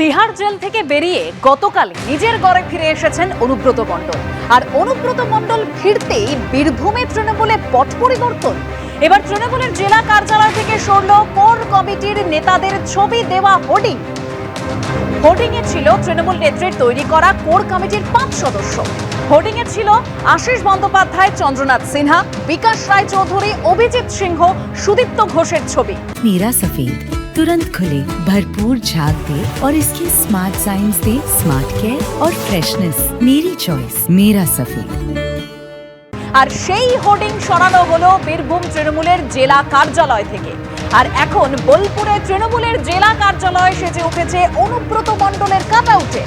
Tihar jail থেকে বেরিয়ে গতকাল নিজের গড়ে ফিরে এসেছেন অনুব্রত মণ্ডল। আর অনুব্রত মণ্ডল ফিরতেই বীরভূমে তৃণমূলে পট পরিবর্তন। এবার তৃণমূলের জেলা কার্যালয় থেকে সরল কোর কমিটির নেতাদের ছবি দেওয়া হোর্ডিং। হোর্ডিং এ ছিল তৃণমূল নেত্রীর তৈরি করা কোর কমিটির পাঁচ সদস্য। হোর্ডিং এ ছিল আশিস বন্দ্যোপাধ্যায়, চন্দ্রনাথ সিনহা, বিকাশ রায় চৌধুরী, অভিজিৎ সিংহ, সুদীপ্ত ঘোষের ছবি। মীরা সফিদ तुरंत खुले भरपूर झाग दे और इसके स्मार्ट साइंस दे स्मार्ट केयर और फ्रेशनेस मेरी चॉइस मेरा सफेद আর সেই হোর্ডিং সরানো হলো বীরভূম তৃণমূলের জেলা কার্যালয় থেকে আর এখন বোলপুরে তৃণমূলের জেলা কার্যালয় সেজে উঠেছে অনুব্রত মণ্ডলের কাটাউটে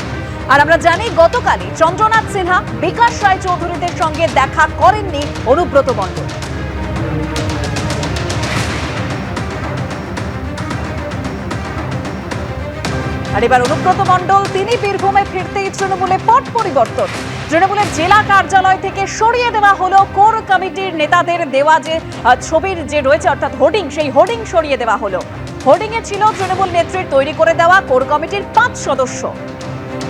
আর আমরা জানি গতকালই চন্দ্রনাথ সিনহা বিকাশ রায় চৌধুরীদের সঙ্গে দেখা করেননি অনুব্রত মণ্ডল আর এবার অনুব্রত মণ্ডল, তিনি বীরভূমে ফিরতেই তৃণমূলে পট পরিবর্তন। তৃণমূলের জেলা কার্যালয় থেকে সরিয়ে দেওয়া হলো কোর কমিটির নেতাদের দেওয়া যে ছবির যে রয়েছে, অর্থাৎ হোর্ডিং, সেই হোর্ডিং সরিয়ে দেওয়া হলো। হোর্ডিংয়ে ছিল তৃণমূল নেত্রীর তৈরি করে দেওয়া কোর কমিটির পাঁচ সদস্য।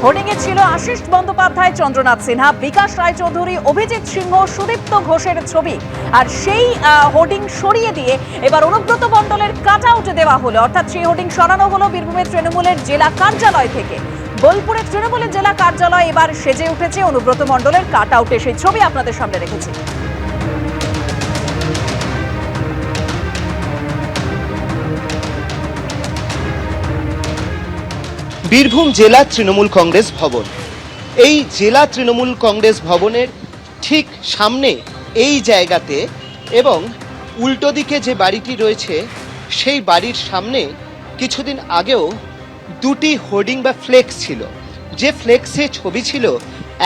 হোর্ডিং এ ছিল আশিস বন্দ্যোপাধ্যায়, চন্দ্রনাথ সিনহা, বিকাশ রায়চৌধুরী, অভিজিৎ সিংহ, সুদীপ্ত ঘোষের ছবি। আর সেই হোর্ডিং সরিয়ে দিয়ে এবার অনুব্রত মণ্ডলের কাট আউটে দেওয়া হলো। অর্থাৎ সেই হোর্ডিং সরানো হলো বীরভূমের তৃণমূলের জেলা কার্যালয় থেকে। বোলপুরের তৃণমূলের জেলা কার্যালয় এবার সেজে উঠেছে অনুব্রত মণ্ডলের কাট আউটে সেই ছবি আপনাদের সামনে রেখেছি। বীরভূম জেলা তৃণমূল কংগ্রেস ভবন। এই জেলা তৃণমূল কংগ্রেস ভবনের ঠিক সামনে এই জায়গাতে এবং উল্টো দিকে যে বাড়িটি রয়েছে, সেই বাড়ির সামনে কিছুদিন আগেও দুটি হোর্ডিং বা ফ্লেক্স ছিল। যে ফ্লেক্সে ছবি ছিল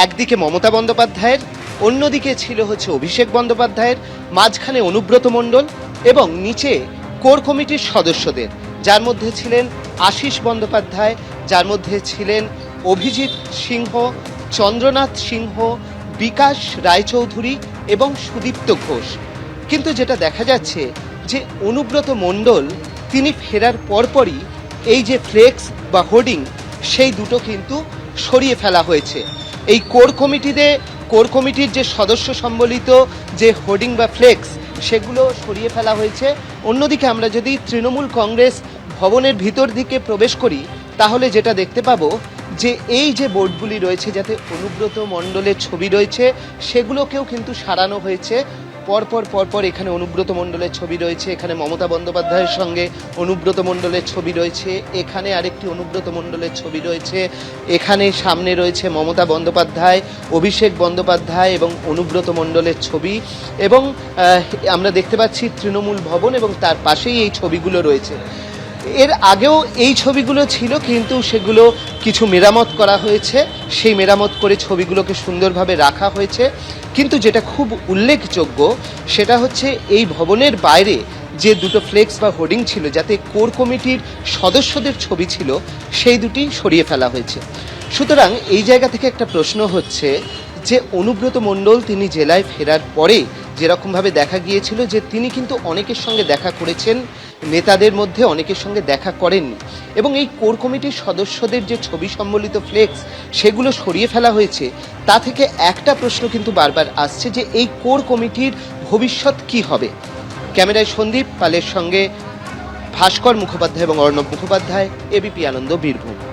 একদিকে মমতা বন্দ্যোপাধ্যায়ের, অন্যদিকে ছিল হচ্ছে অভিষেক বন্দ্যোপাধ্যায়ের, মাঝখানে অনুব্রত মণ্ডল এবং নিচে কোর কমিটির সদস্যদের। যার মধ্যে ছিলেন আশিস বন্দ্যোপাধ্যায় যার মধ্যে ছিলেন অভিজিৎ সিংহ, চন্দ্রনাথ সিংহ, বিকাশ রায়চৌধুরী এবং সুদীপ্ত ঘোষ। কিন্তু যেটা দেখা যাচ্ছে যে অনুব্রত মণ্ডল, তিনি ফেরার পরপরই এই যে ফ্লেক্স বা হোর্ডিং, সেই দুটো কিন্তু সরিয়ে ফেলা হয়েছে। এই কোর কমিটিতে, কোর কমিটির যে সদস্য সম্বলিত যে হোর্ডিং বা ফ্লেক্স, সেগুলো সরিয়ে ফেলা হয়েছে। অন্যদিকে আমরা যদি তৃণমূল কংগ্রেস ভবনের ভিতর দিকে প্রবেশ করি তাহলে যেটা দেখতে পাবো যে এই যে বোর্ডগুলি রয়েছে যাতে অনুব্রত মণ্ডলের ছবি রয়েছে, সেগুলোকেও কিন্তু সারানো হয়েছে। পরপর পরপর এখানে অনুব্রত মণ্ডলের ছবি রয়েছে, এখানে মমতা বন্দ্যোপাধ্যায়ের সঙ্গে অনুব্রত মণ্ডলের ছবি রয়েছে, এখানে আরেকটি অনুব্রত মণ্ডলের ছবি রয়েছে, এখানে সামনে রয়েছে মমতা বন্দ্যোপাধ্যায়, অভিষেক বন্দ্যোপাধ্যায় এবং অনুব্রত মণ্ডলের ছবি এবং আমরা দেখতে পাচ্ছি তৃণমূল ভবন এবং তার পাশেই এই ছবিগুলো রয়েছে। এর আগেও এই ছবিগুলো ছিল, কিন্তু সেগুলো কিছু মেরামত করা হয়েছে। সেই মেরামত করে ছবিগুলোকে সুন্দরভাবে রাখা হয়েছে। কিন্তু যেটা খুব উল্লেখযোগ্য, সেটা হচ্ছে এই ভবনের বাইরে যে দুটো ফ্লেক্স বা হোর্ডিং ছিল, যাতে কোর কমিটির সদস্যদের ছবি ছিল, সেই দুটি সরিয়ে ফেলা হয়েছে। সুতরাং এই জায়গা থেকে একটা প্রশ্ন হচ্ছে যে, অনুব্রত মণ্ডল তিনি জেলায় ফেরার পরে যেরকমভাবে দেখা গিয়েছিল যে তিনি কিন্তু অনেকের সঙ্গে দেখা করেছেন, নেতাদের মধ্যে অনেকের সঙ্গে দেখা করেননি। এবং এই কোর কমিটির সদস্যদের যে ছবি সম্বলিত ফ্লেক্স, সেগুলো সরিয়ে ফেলা হয়েছে, তা থেকে একটা প্রশ্ন কিন্তু বারবার আসছে যে এই কোর কমিটির ভবিষ্যৎ কি হবে? ক্যামেরায় সন্দীপ পালের সঙ্গে ভাস্কর মুখোপাধ্যায় এবং অর্ণব মুখোপাধ্যায় এবিপি আনন্দ বীরভূম।